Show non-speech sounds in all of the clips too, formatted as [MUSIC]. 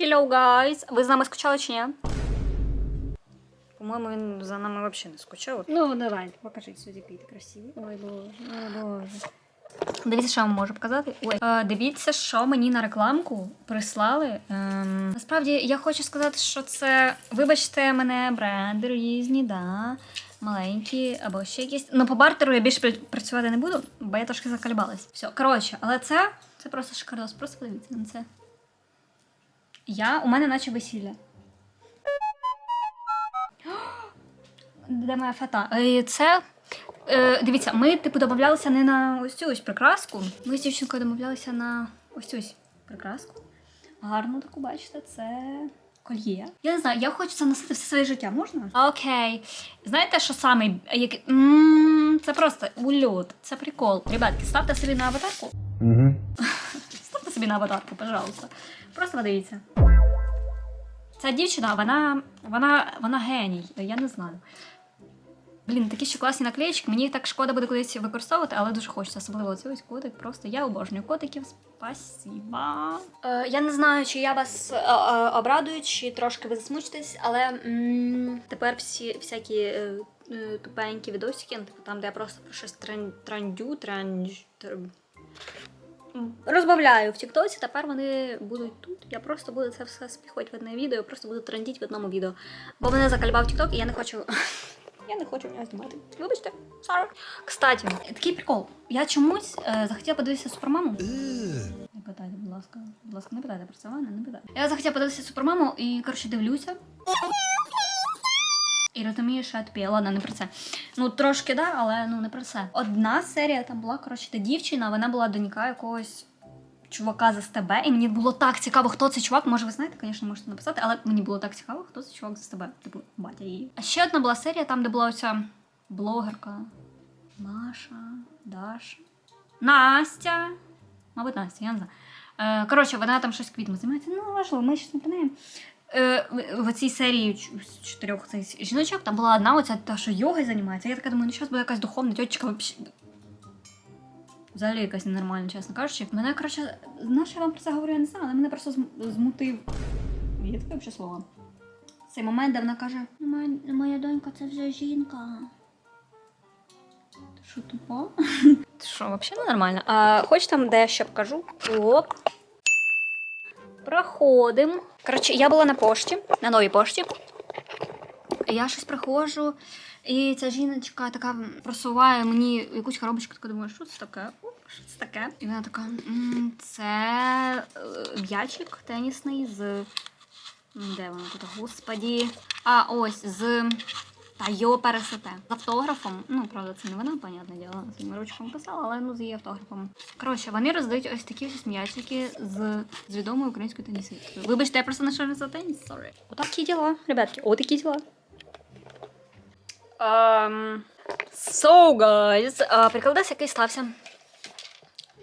Hello, guys! Ви з нами скучали чи ні? По-моєму, він за нами взагалі не скучав. Ну, давай, покажи який ти красивий. Ой, боже, ой, боже. Дивіться, що я вам можу показати. Ой, е, дивіться, що мені на рекламку прислали. Ем, насправді я хочу сказати, що це, вибачте, мене бренди різні, да. Маленькі або ще якісь. Ну, по бартеру я більше працювати не буду, бо я трошки заколебалась. Все, коротше, але це, це просто шикардос. Просто подивіться на це. Я, у мене наче весілля. Де моя фата? Е, Це. Е, дивіться, ми типу домовлялися не на ось цю ось прикраску. Ми з дівчинкою домовлялися на ось цю ось прикраску. Гарну таку, бачите, це кольє. Я не знаю, я хочу це носити все своє життя, можна? Окей. Знаєте, що саме? Як... Це просто ульот, це прикол. Ребятки, ставте собі на аватарку. Угу. [LAUGHS] Ставте собі на аватарку, пожалуйста. Просто подивіться. Ця дівчина, вона, вона, вона геній, я не знаю. Блін, такі ще класні наклеїчки. Мені їх так шкода буде кудись використовувати, але дуже хочеться. Особливо цей ось котик. Просто я обожнюю котиків. Спасіба. Е, я не знаю, чи я вас е, е, обрадую, чи трошки ви засмучитесь, але м, тепер всі всякі е, е, тупенькі відосики, ну, типу там, де я просто про щось тран, трандю, транж, тр- Розбавляю в Тіктоці, тепер вони будуть тут. Я просто буду це все спіхати в одне відео, просто буду трендіти в одному відео. Бо мене закальбав Тікток, і я не хочу. [LAUGHS] Я не хочу в нього знімати. Вибачте, sorry. Кстати, такий прикол. Я чомусь е, захотіла подивитися супермаму. Не питайте, будь ласка. Будь ласка, не питайте про це, ладно? Не питайте. Я захотіла подивитися супермаму і, коротше, дивлюся. І розумію, що я тупі. Ладно, не про це. Ну, трошки, да, але ну не про це. Одна серія там була, коротше, та дівчина, вона була донька якогось чувака з СТБ, і мені було так цікаво, хто цей чувак. Може, ви знаєте, звісно, можете написати, але мені було так цікаво, хто цей чувак з СТБ. Типу, батя її. А ще одна була серія, там, де була оця блогерка Маша, Даша, Настя. Мабуть, Настя, я не знаю. Е, коротше, вона там щось квітами займається. Ну, важливо, ми щось не неї. Е, в- цій серії з чотирьох цих жіночок там була одна оця та, що йогою займається. Я така думаю, ну зараз буде якась духовна тьотечка вообще. Взагалі якась ненормальна, чесно кажучи. Мене, коротше, на що я вам про це говорю, я не знаю, але мене просто змутив. Є таке взагалі слово. Цей момент, де вона каже: «Ну, моя, моя донька це вже жінка. Ти що тупа? [LAUGHS] Ти що, взагалі ненормально? А, хоч там дещо покажу. Оп. Проходимо. Коротше, я була на пошті, на новій пошті. Я щось приходжу, і ця жіночка така просуває мені якусь коробочку, така думаю, що це таке? Що це таке? І вона така: «М, це е, м'ячик тенісний з. Де воно тут? Господі. А, ось з. Та його пересете. З автографом. Ну, правда, це не вона, понятне діло, своїми ручками писала, але ну з її автографом. Коротше, вони роздають ось такі ось м'ячики з, з відомою українською тенісисткою. Вибачте, я просто не шарю за теніс, сорі. Отакі діла, ребятки, отакі діла. Um, so, guys, uh, прикладець, який стався.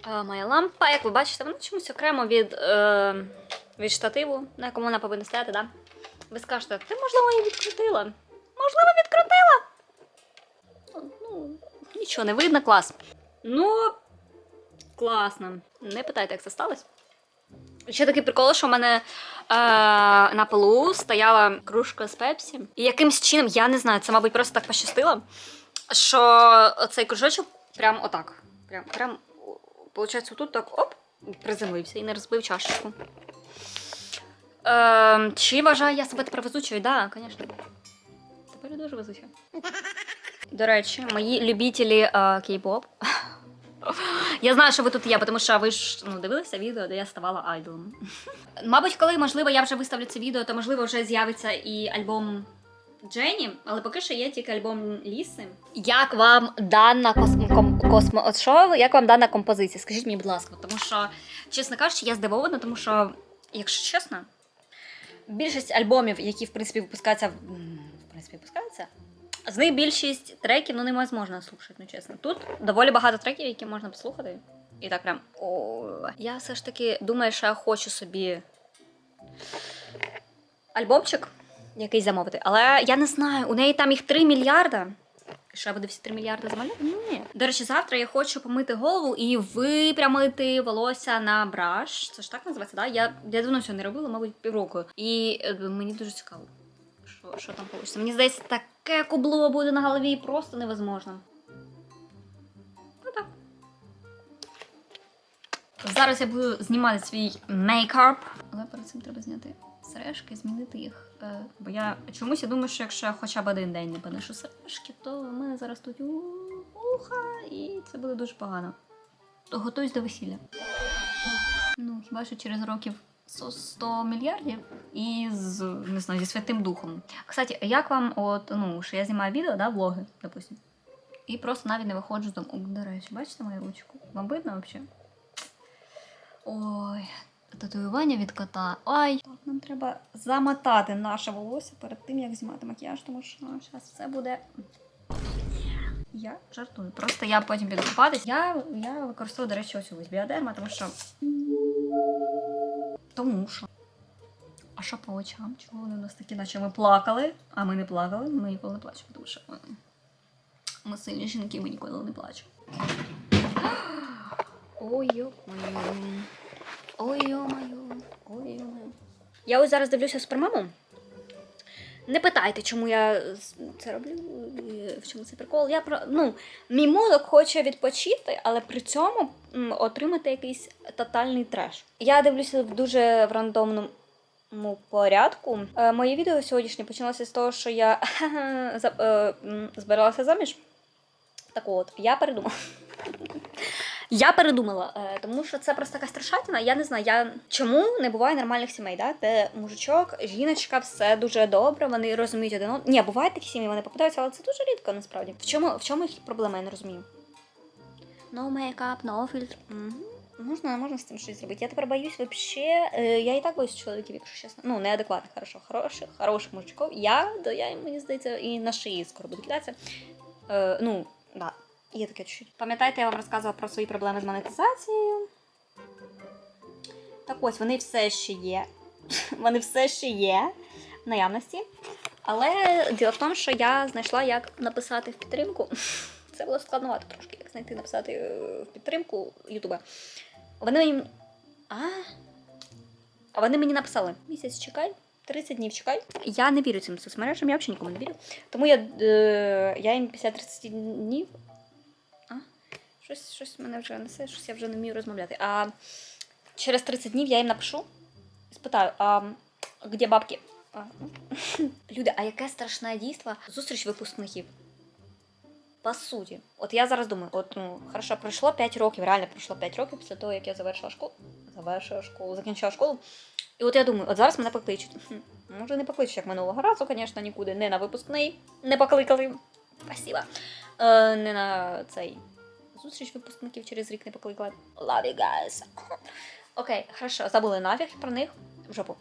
Uh, моя лампа, як ви бачите, вона чомусь окремо від, е, від штативу, на якому вона повинна стояти, да? Ви скажете, ти, можливо, її відкрутила. Можливо, відкрутила. Ну, нічого не видно, клас. Ну, класно. Не питайте, як це сталося. Ще такий прикол, що в мене е, на полу стояла кружка з пепсі. І якимсь чином, я не знаю, це, мабуть, просто так пощастило, що цей кружочок прям отак. Прям, прям, виходить, тут так оп, приземлився і не розбив чашечку. Е, чи вважаю я себе тепер везучою? Так, да, звісно. Тепер я дуже везуча. До речі, мої любителі е, кей-поп. [LAUGHS] Я знаю, що ви тут є, тому що ви ж ну, дивилися відео, де я ставала айдолом. [LAUGHS] Мабуть, коли, можливо, я вже виставлю це відео, то можливо вже з'явиться і альбом Джені, але поки що є тільки альбом Ліси. Як вам дана космо, космо... от що, як вам дана композиція? Скажіть мені, будь ласка, тому що, чесно кажучи, я здивована, тому що, якщо чесно, більшість альбомів, які в принципі випускаються, в принципі, випускаються, з них більшість треків ну невозможно слухати, ну чесно. Тут доволі багато треків, які можна послухати. І так прям. О, я все ж таки думаю, що я хочу собі альбомчик якийсь замовити. Але я не знаю, у неї там їх 3 мільярда. Що я буду всі 3 мільярди замалювати? Ні. До речі, завтра я хочу помити голову і випрямити волосся на браш. Це ж так називається, да? Я, я давно цього не робила, мабуть, півроку. І е, мені дуже цікаво, що, що там вийде. Мені здається, таке кубло буде на голові просто невозможно. Ну так. Зараз я буду знімати свій мейкап. Але перед цим треба зняти сережки, змінити їх. Е, бо я чомусь я думаю, що якщо я хоча б один день не понешу сережки, то в мене зараз тут уха, і це буде дуже погано. То готуюсь до весілля. Ну, хіба що через років 100 100 мільярдів і з не знаю, зі святим духом. Кстати, як вам, от, ну, що я знімаю відео, да, влоги, допустим, і просто навіть не виходжу з дому. До речі, бачите мою ручку? Вам видно взагалі? Ой, татуювання від кота. Ай! Нам треба замотати наше волосся перед тим, як знімати макіяж, тому що зараз все буде. Я жартую. Просто я потім піду. Я, я використовую, до речі, ось ось біодерма, тому що. Тому що. А що по очам? Чого вони у нас такі, наче ми плакали, а ми не плакали, ми ніколи не плачемо, тому що ми, ми сильні жінки, ми ніколи не плачемо. Ой, ой, ой, Ой-о-моє. Я ось зараз дивлюся супермаму. Не питайте, чому я це роблю, в чому це прикол. Я про ну, мій мозок хоче відпочити, але при цьому отримати якийсь тотальний треш. Я дивлюся в дуже в рандомному порядку. Е, моє відео сьогоднішнє почалося з того, що я [LAUGHS] е, збиралася заміж. Так от, я передумала. Я передумала, е, тому що це просто така страшатина. Я не знаю, я чому не буває нормальних сімей, да? де мужичок, жіночка, все дуже добре, вони розуміють один одного. Ні, бувають такі сім'ї, вони попадаються, але це дуже рідко насправді. В чому, в чому їх проблема, я не розумію. No makeup, no filter. Мгм. Можна, можна з цим щось зробити. Я тепер боюсь вообще. Е, я і так боюсь чоловіків, якщо чесно. Ну, неадекватних, хорошо, хороших, хороших мужичків. Я, да, я, мені здається, і на шиї скоро буду кидатися. Е, ну, да, є таке чуть-чуть. Пам'ятаєте, я вам розказувала про свої проблеми з монетизацією. Так ось, вони все ще є. [LAUGHS] Вони все ще є в наявності. Але діло в тому, що я знайшла, як написати в підтримку. [LAUGHS] Це було складновато трошки, як знайти написати е, в підтримку Ютуба. Вони мені. А? А вони мені написали: місяць чекай, 30 днів чекай. Я не вірю цим соцмережам, я взагалі нікому не вірю. Тому я, е, я їм після 30 днів. Щось, щось мене вже несе, щось я вже не вмію розмовляти. А через 30 днів я їм напишу і спитаю, а де бабки? А, ну. [LAUGHS] Люди, а яке страшне дійство? Зустріч випускників. По суті, от я зараз думаю, от ну хорошо, пройшло 5 років, реально пройшло 5 років після того, як я завершила школу. Завершила школу, закінчила школу. І от я думаю, от зараз мене покличуть. Може, не покличуть, як минулого разу, звісно, нікуди. Не на випускний, не покликали. Спасибо. Е, не на цей зустріч випускників через рік не покликали. Love you guys. [LAUGHS] Окей, хорошо, забули нафіг про них в жопу.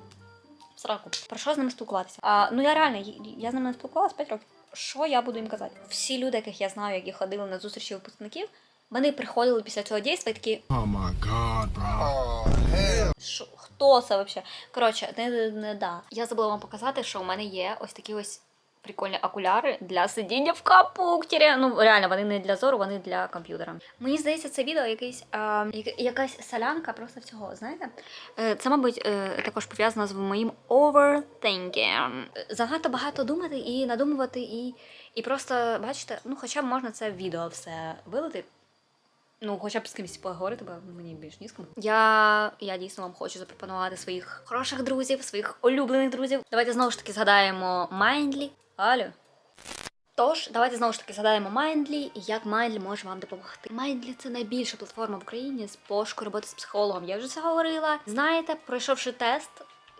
В сраку. Про що з ними спілкуватися? А, ну я реально, я- з ними не спілкувалася 5 років. Що я буду їм казати? Всі люди, яких я знаю, які ходили на зустрічі випускників, вони приходили після цього дійства і такі, Oh my god, bro. що, хто це взагалі? Коротше, не, не, не да. Я забула вам показати, що у мене є ось такі ось прикольні окуляри для сидіння в капуктері. Ну, реально, вони не для зору, вони для комп'ютера. Мені здається, це відео якийсь, як- якась солянка просто всього, знаєте? Е, Це, мабуть, е, також пов'язано з моїм overthinking. Е, Занадто багато думати і надумувати, і, і просто, бачите, ну, хоча б можна це відео все вилити. Ну, хоча б з кимось поговорити, бо мені більш ні з ким. Я, я дійсно вам хочу запропонувати своїх хороших друзів, своїх улюблених друзів. Давайте знову ж таки згадаємо Mindly. Алло. Тож, давайте знову ж таки згадаємо Mindly і як Mindly може вам допомогти. Mindly – це найбільша платформа в Україні з пошуку роботи з психологом. Я вже це говорила. Знаєте, пройшовши тест,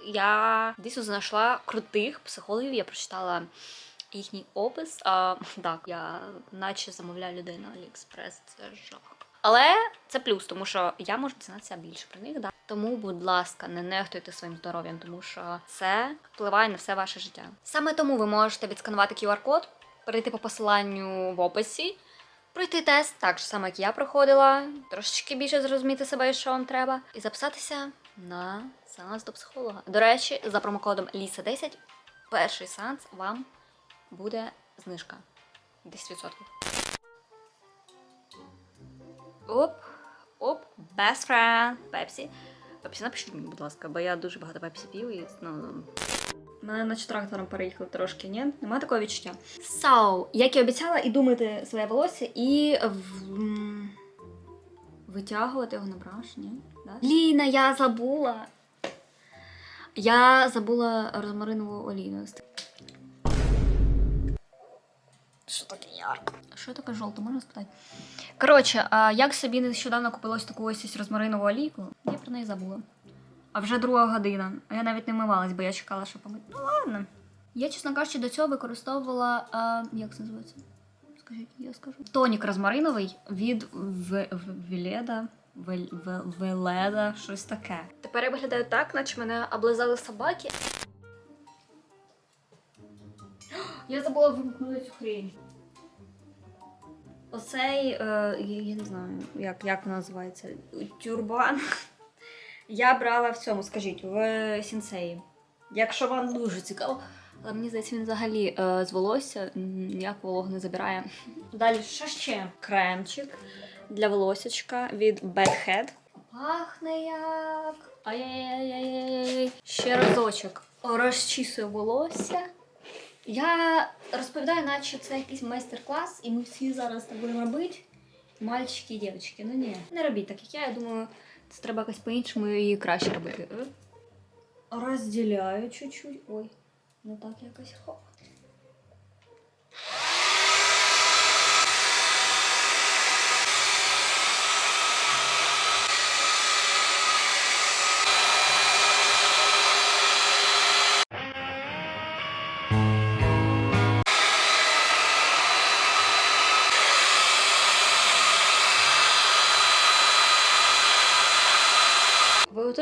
я дійсно знайшла крутих психологів. Я прочитала їхній опис. А, [LAUGHS] так, я наче замовляю людей на AliExpress, це жах. Але це плюс, тому що я можу дізнатися більше про них. Да? Тому, будь ласка, не нехтуйте своїм здоров'ям, тому що це впливає на все ваше життя. Саме тому ви можете відсканувати QR-код, перейти по посиланню в описі, пройти тест, так же саме, як я проходила, трошечки більше зрозуміти себе, що вам треба, і записатися на сеанс до психолога. До речі, за промокодом LISA10 перший сеанс вам буде знижка. 10%. Оп, оп, best friend, Пепсі. Пепсі, напишіть мені, будь ласка, бо я дуже багато пепсі п'ю і ну. Мене наче трактором переїхали трошки, ні? Нема такого відчуття. So, як і обіцяла, і думати своє волосся і в... витягувати його на браш, ні? Да? Ліна, я забула. Я забула розмаринову олійну. Що таке ярко? Що таке жовто, можна спитати? Коротше, а як собі нещодавно купила ось таку ось розмаринову олійку, я про неї забула. А вже друга година. А я навіть не вмивалась, бо я чекала, що помити. Ну ладно. Я, чесно кажучи, до цього використовувала. А, як це називається? Скажіть, я скажу. Тонік розмариновий від В- В- Віледа. Вел- Вел- Веледа, щось таке. Тепер я виглядаю так, наче мене облизали собаки. Я забула вимкнути цю хрінь. Оцей, е, я, не знаю, як, як вона називається, тюрбан. Я брала в цьому, скажіть, в сінсеї. Якщо вам дуже цікаво, але мені здається, він взагалі е, з волосся м, ніяку вологу не забирає. Далі що ще? Кремчик для волосячка від Bad Head. Пахне як. Ай-яй-яй-яй-яй. Ще разочок. Розчісую волосся. Я розповідаю, наче це якийсь майстер-клас, і ми всі зараз так будемо робити. Мальчики і дівчатки. Ну ні, не робіть так, як я. Я думаю, це треба якось по-іншому і краще робити. Е? Розділяю чуть-чуть. Ой, ну так якось хоп.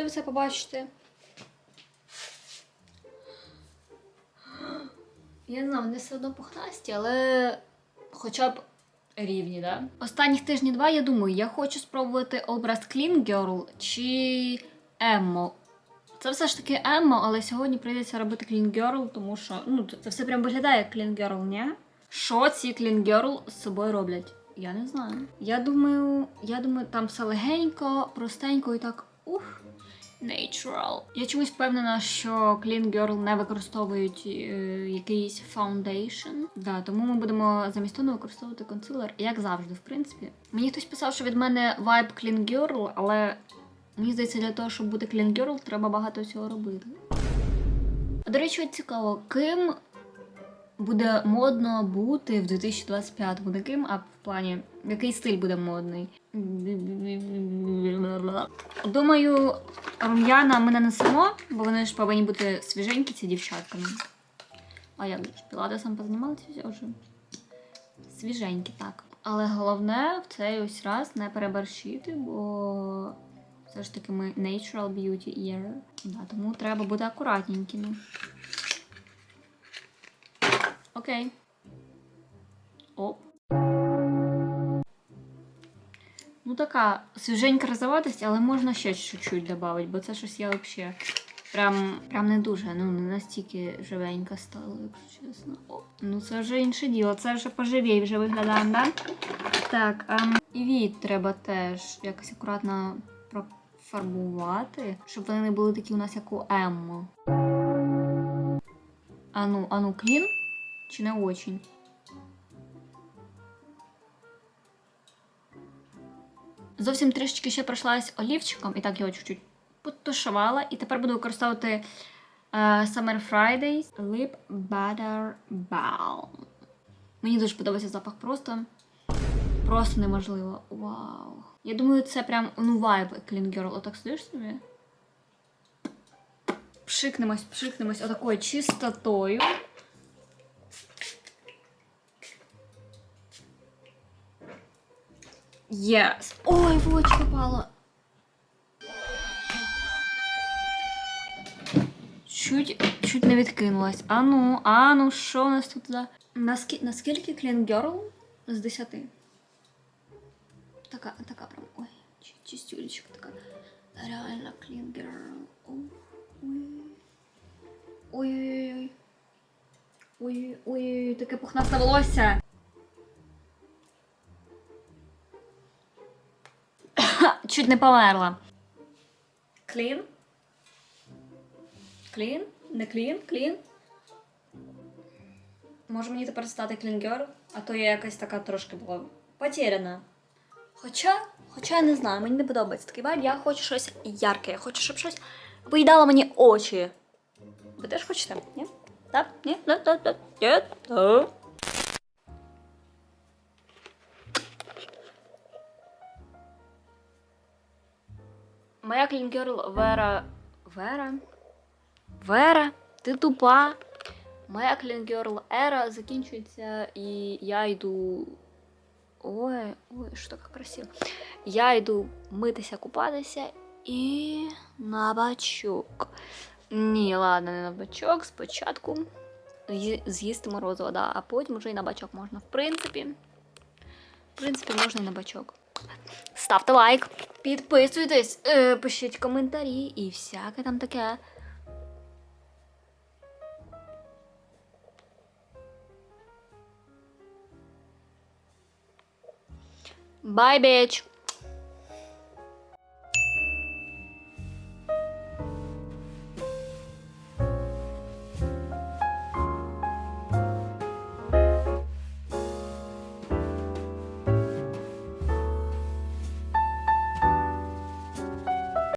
Готові це побачити? Я не знаю, вони все одно пухнасті, але хоча б рівні, да? Останніх тижні два я думаю, я хочу спробувати образ Clean Girl чи Еммо. Це все ж таки Еммо, але сьогодні прийдеться робити Clean Girl, тому що ну, це все прям виглядає як Clean Girl, ні? Що ці Clean Girl з собою роблять? Я не знаю. Я думаю, я думаю, там все легенько, простенько і так ух. Natural. Я чомусь впевнена, що Clean Girl не використовують е, якийсь фаундейшн. Да, тому ми будемо замість того використовувати консилер, як завжди, в принципі. Мені хтось писав, що від мене вайб Clean Girl, але мені здається, для того, щоб бути Clean Girl, треба багато всього робити. До речі, цікаво, ким буде модно бути в 2025 Буде ким, а в плані, який стиль буде модний? Думаю, рум'яна ми не несемо, бо вони ж повинні бути свіженькі, ці дівчатка. ну. А як піладесом познімалися вже? Свіженькі, так. Але головне в цей ось раз не переборщити, бо все ж таки ми natural beauty year. Да, тому треба бути акуратненькими. Окей. Оп. Ну така свіженька розоватость, але можна ще чуть-чуть додати, бо це щось я взагалі прям, прям не дуже, ну не настільки живенька стала, якщо чесно. О, ну це вже інше діло, це вже поживій вже виглядає, да? Так, ем, і від треба теж якось акуратно профарбувати, щоб вони не були такі у нас, як у Еммо. Ану, ану, клін? Чи не очень? Зовсім трішечки ще пройшлась олівчиком, і так його чуть-чуть потушувала. І тепер буду використовувати е, Summer Fridays Lip Butter Balm. Мені дуже подобається запах просто. Просто неможливо. Вау. Я думаю, це прям ну вайб Clean Girl. Отак сидиш собі. Пшикнемось, пшикнемось отакою чистотою. Yes. Ой, в очі попало. Чуть, чуть не відкинулась. Ану, ану, що у нас тут за. Наскі... Наскільки Clean Girl з 10? Така, така прям. Ой, чи- чистюлечка така. Реально Clean Girl. Ой. Ой-ой-ой. Ой-ой-ой, таке пухнасте волосся. Не померла. Клін? Клін? Не клін? Клін? Може мені тепер стати клінгер? А то я якась така трошки була потеряна. Хоча, хоча я не знаю, мені не подобається такий вайб, я хочу щось ярке, я хочу, щоб щось поїдало мені очі. Ви теж хочете? Ні? Так? Ні? Да, да, да. Ні? Да. Моя клінгерл Вера. Вера? Вера? Ти тупа. Моя клінгерл Ера закінчується, і я йду. Ой, ой, що так красиво. Я йду митися, купатися і на бачок. Ні, ладно, не на бачок. Спочатку з'їсти морозиво, да, а потім вже і на бачок можна. В принципі. В принципі, можна і на бачок. Ставте лайк, підписуйтесь, е, пишіть коментарі і всяке там таке. Бай, біч!